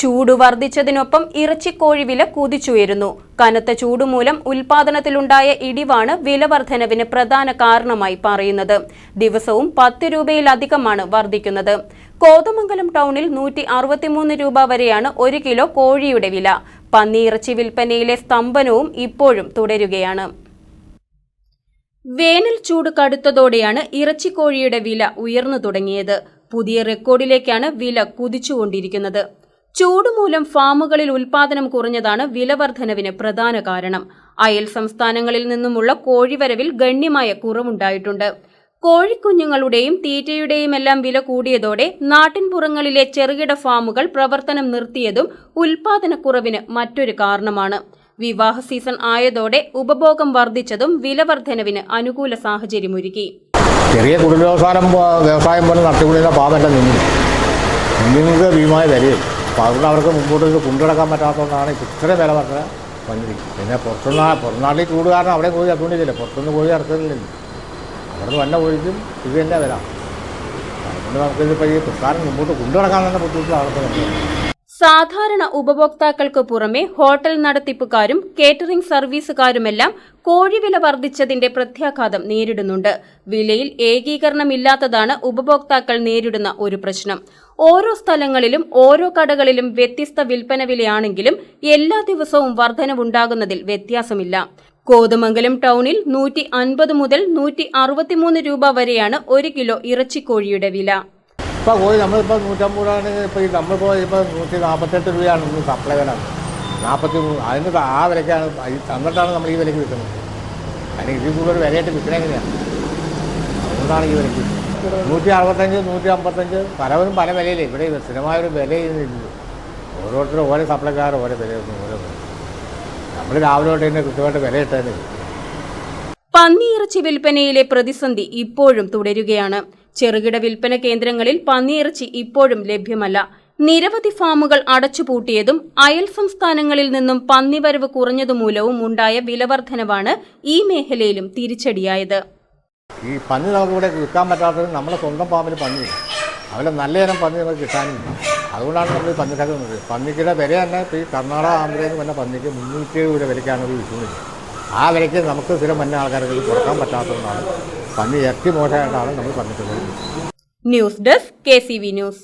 ചൂട് വർദ്ധിച്ചതിനൊപ്പം ഇറച്ചിക്കോഴി വില കുതിച്ചുയരുന്നു. കനത്ത ചൂടുമൂലം ഉൽപാദനത്തിലുണ്ടായ ഇടിവാണ് വില വർധനവിന് പ്രധാന കാരണമായി പറയുന്നത്. ദിവസവും പത്ത് രൂപയിലധികമാണ് വർദ്ധിക്കുന്നത്. കോതമംഗലം ടൗണിൽ നൂറ്റി അറുപത്തിമൂന്ന് രൂപ വരെയാണ് ഒരു കിലോ കോഴിയുടെ വില. പന്നിയിറച്ചി വിൽപ്പനയിലെ സ്തംഭനവും ഇപ്പോഴും തുടരുകയാണ്. വേനൽ ചൂട് കടുത്തതോടെയാണ് ഇറച്ചിക്കോഴിയുടെ വില ഉയർന്നു തുടങ്ങിയത്. പുതിയ റെക്കോർഡിലേക്കാണ് വില കുതിച്ചുകൊണ്ടിരിക്കുന്നത്. ചൂട് മൂലം ഫാമുകളിൽ ഉൽപാദനം കുറഞ്ഞതാണ് വിലവർധനവിന് പ്രധാന കാരണം. അയൽ സംസ്ഥാനങ്ങളിൽ നിന്നുമുള്ള കോഴിവരവിൽ ഗണ്യമായ കുറവുണ്ടായിട്ടുണ്ട്. കോഴിക്കുഞ്ഞുങ്ങളുടെയും തീറ്റയുടെയും എല്ലാം വില കൂടിയതോടെ നാട്ടിൻപുറങ്ങളിലെ ചെറുകിട ഫാമുകൾ പ്രവർത്തനം നിർത്തിയതും ഉൽപാദനക്കുറവിന് മറ്റൊരു കാരണമാണ്. വിവാഹ സീസൺ ആയതോടെ ഉപഭോഗം വർദ്ധിച്ചതും വില വർധനവിന് അനുകൂല സാഹചര്യമൊരുക്കി. ചെറിയ കുടിൽ വ്യവസായം വ്യവസായം പോലെ നടത്തിക്കൊണ്ടിരുന്ന പാവല്ല നിന്നു കുഞ്ഞുങ്ങൾക്ക് ഭീമമായ വിലയും അപ്പോൾ അതുകൊണ്ട് അവർക്ക് മുമ്പോട്ട് കൊണ്ടുനടക്കാൻ പറ്റാത്തതുകൊണ്ടാണ് ഇപ്പോൾ ഇത്രയും വില പറഞ്ഞത് വന്നിരിക്കുന്നത്. പിന്നെ പുറത്തുനിന്ന് പുറംനാട്ടിൽ ചൂട് കാരണം അവിടെ കോഴി ഇറക്കുകൊണ്ടിരിക്കില്ല പുറത്തുനിന്ന് കോഴി ഇറക്കുന്നില്ലല്ലോ. അവിടെ നിന്ന് വന്ന കോഴിക്കും ഇത് തന്നെ വില. അതുകൊണ്ട് നമുക്കിതിപ്പോൾ ഈ പ്രസ്ഥാനം മുമ്പോട്ട് കൊണ്ടുനടക്കാൻ തന്നെ ബുദ്ധിമുട്ട് നമുക്ക്. സാധാരണ ഉപഭോക്താക്കൾക്ക് പുറമെ ഹോട്ടൽ നടത്തിപ്പുകാരും കേറ്ററിംഗ് സർവീസുകാരുമെല്ലാം കോഴിവില വർദ്ധിച്ചതിന്റെ പ്രത്യാഘാതം നേരിടുന്നുണ്ട്. വിലയിൽ ഏകീകരണമില്ലാത്തതാണ് ഉപഭോക്താക്കൾ നേരിടുന്ന ഒരു പ്രശ്നം. ഓരോ സ്ഥലങ്ങളിലും ഓരോ കടകളിലും വ്യത്യസ്ത വിൽപ്പന വിലയാണെങ്കിലും എല്ലാ ദിവസവും വർധനവുണ്ടാകുന്നതിൽ വ്യത്യാസമില്ല. കോതമംഗലം ടൗണിൽ നൂറ്റി അൻപത് മുതൽ നൂറ്റി അറുപത്തിമൂന്ന് രൂപ വരെയാണ് ഒരു കിലോ ഇറച്ചിക്കോഴിയുടെ വില. ഇപ്പോൾ കോഴി നമ്മളിപ്പോൾ നൂറ്റമ്പത് രൂപയാണെങ്കിൽ ഇപ്പോൾ ഈ നമ്മളിപ്പോൾ ഇപ്പോൾ നൂറ്റി നാൽപ്പത്തെട്ട് രൂപയാണ് ഇന്ന് സപ്ലൈ വില നാൽപ്പത്തി മൂന്ന് അതിന് ആ വിലയ്ക്കാണ് തന്നിട്ടാണ് നമ്മൾ ഈ വിലയ്ക്ക് വിൽക്കുന്നത്. അതിന് ഇതിൽ കൂടുതൽ വിലയായിട്ട് വിൽക്കണ എങ്ങനെയാണ് അതുകൊണ്ടാണ് ഈ വിലയ്ക്ക്. നൂറ്റി അറുപത്തഞ്ച് നൂറ്റി അമ്പത്തഞ്ച് പലവരും പല വിലയില്ലേ ഇവിടെ സ്ഥിരമായ ഒരു വില ചെയ്യുന്നില്ല ഓരോരുത്തരും ഓരോ സപ്ലൈക്കാർ ഓരോ വിലയൊന്നും ഓരോ വില നമ്മൾ രാവിലെ തൊട്ട് തന്നെ കൃത്യമായിട്ട് വില ഇട്ടതന്നെ പന്നിയിറച്ചി വിൽപ്പനയിലെ പ്രതിസന്ധി ഇപ്പോഴും തുടരുകയാണ്. ചെറുകിട വിൽപ്പന കേന്ദ്രങ്ങളിൽ പന്നിയിറച്ചി ഇപ്പോഴും ലഭ്യമല്ല. നിരവധി ഫാമുകൾ അടച്ചുപൂട്ടിയതും അയൽ സംസ്ഥാനങ്ങളിൽ നിന്നും പന്നിവരവ് കുറഞ്ഞതുമൂലവും ഉണ്ടായ വിലവർദ്ധനവാണ് ഈ മേഖലയിലും തിരിച്ചടിയായത്. ഈ പന്നി നമുക്ക് ഇവിടെ വിൽക്കാൻ പറ്റാത്തത് നമ്മുടെ സ്വന്തം പാമ്പിൽ പന്നിയില്ല അവരെ നല്ല പന്നി നമുക്ക് കിട്ടാനില്ല. അതുകൊണ്ടാണ് നമ്മൾ ഈ പന്നിക്കൊക്കെ നിന്നത് പന്നിക്കിടെ വില തന്നെ ഇപ്പോൾ ഈ കർണാടക ആന്ധ്രയിൽ നിന്ന് വന്ന പന്നിക്ക് മുന്നൂറ്റി എഴുപത് രൂപ വിലയ്ക്കാണ് വിൽക്കുന്നത്. ആ വിലയ്ക്ക് നമുക്ക് സ്ഥിരം വന്ന ആൾക്കാർക്ക് കൊടുക്കാൻ പറ്റാത്തതുകൊണ്ടാണ്. പന്നി ഇരട്ടി മോശമായിട്ടാണ് നമ്മൾ പറഞ്ഞിട്ടുള്ളത്. News desk K news.